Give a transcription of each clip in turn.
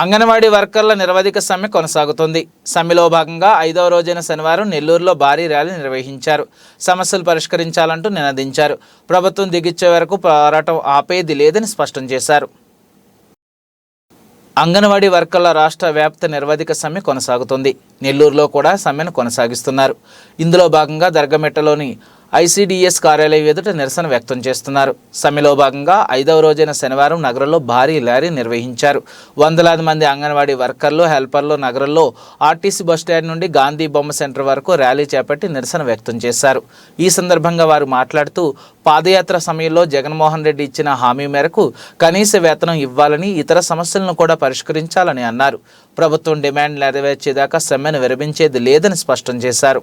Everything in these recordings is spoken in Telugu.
అంగన్వాడీ వర్కర్ల నిరవధిక సమ్మె కొనసాగుతుంది. సమ్మెలో భాగంగా ఐదవ రోజైన శనివారం నెల్లూరులో భారీ ర్యాలీ నిర్వహించారు. సమస్యలు పరిష్కరించాలంటూ నినదించారు. ప్రభుత్వం దిగిచ్చే వరకు పోరాటం ఆపేది లేదని స్పష్టం చేశారు. అంగన్వాడీ వర్కర్ల రాష్ట్ర వ్యాప్త నిర్వధిక సమ్మె కొనసాగుతుంది. నెల్లూరులో కూడా సమ్మెను కొనసాగిస్తున్నారు. ఇందులో భాగంగా దర్గమెట్టలోని ఐసీడీఎస్ కార్యాలయం ఎదుట నిరసన వ్యక్తం చేస్తున్నారు. సమ్మెలో భాగంగా ఐదవ రోజైన శనివారం నగరంలో భారీ ర్యాలీ నిర్వహించారు. వందలాది మంది అంగన్వాడీ వర్కర్లు హెల్పర్లు నగరంలో ఆర్టీసీ బస్టాండ్ నుండి గాంధీ బొమ్మ సెంటర్ వరకు ర్యాలీ చేపట్టి నిరసన వ్యక్తం చేశారు. ఈ సందర్భంగా వారు మాట్లాడుతూ పాదయాత్ర సమయంలో జగన్మోహన్ రెడ్డి ఇచ్చిన హామీ మేరకు కనీస వేతనం ఇవ్వాలని ఇతర సమస్యలను కూడా పరిష్కరించాలని అన్నారు. ప్రభుత్వం డిమాండ్ నెరవేర్చేదాకా సమ్మెను విరమించేది లేదని స్పష్టం చేశారు.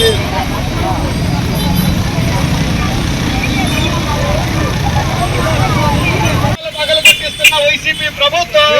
వైసీపీ ప్రభుత్వం.